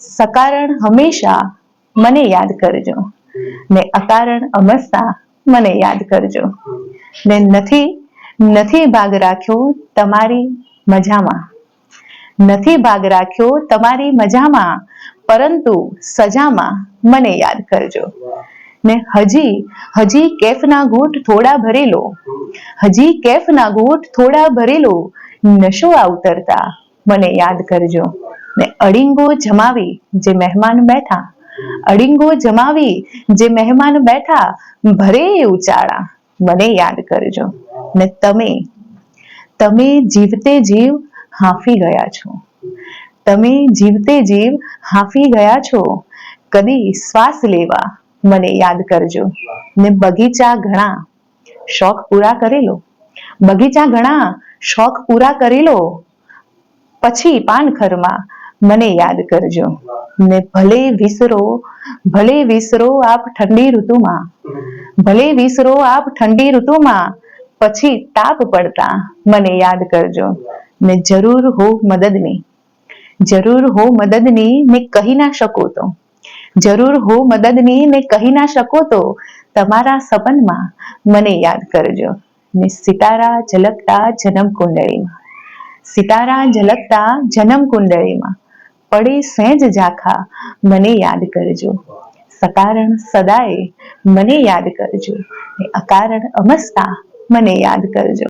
સકારણ હંમેશા મને યાદ કરજો. ને અકારણ અમસ્તા મને યાદ કરજો. ને નથી નથી ભાગ રાખ્યો તમારી મજામાં. નથી ભાગ રાખ્યો તમારી મજામાં, પરંતુ સજામાં મને યાદ કરજો. ને હજી હજી કેફના ઘૂંટ થોડા ભરેલો, હજી કેફના ઘૂંટ થોડા ભરેલો, નશો આવતરતા મને યાદ કરજો. ને અડિંગો જમાવી જે મહેમાન બેઠા, અડિંગો જમાવી જે મહેમાન બેઠા, ભરે ઉચાળા મને યાદ કરજો. ને તમે તમે જીવતે જીવ હાંફી ગયા છો. તમે જીવતે જીવ હાંફી ગયા છો. કદી શ્વાસ લેવા મને યાદ કરજો. ને બગીચા ઘણા, શોખ પૂરા કરેલો. બગીચા ઘણા, શોખ પૂરા કરેલો. પછી પાનખરમાં મને યાદ કરજો. ને ભલે વિસરો ભલે વિસરો આપ ઠંડી ઋતુમાં, ભલે વિસરો આપ ઠંડી ઋતુમાં, પછી તાપ પડતા મને યાદ કરજો. ને જરૂર હો મદદની, જરૂર હો મદદની મેં કહી ના શકો તો. જરૂર હો મદદની મેં કહી ના શકો તો તમારા સપનમાં મને યાદ કરજો. ને સિતારા ઝલકતા જન્મ કુંડળીમાં, સિતારા ઝલકતા જન્મ કુંડળીમાં પડે સેજ ઝાખા, મને યાદ કરજો. સકારણ સદાય મને યાદ કરજો. અકારણ અમસ્તા, મને યાદ કરજો.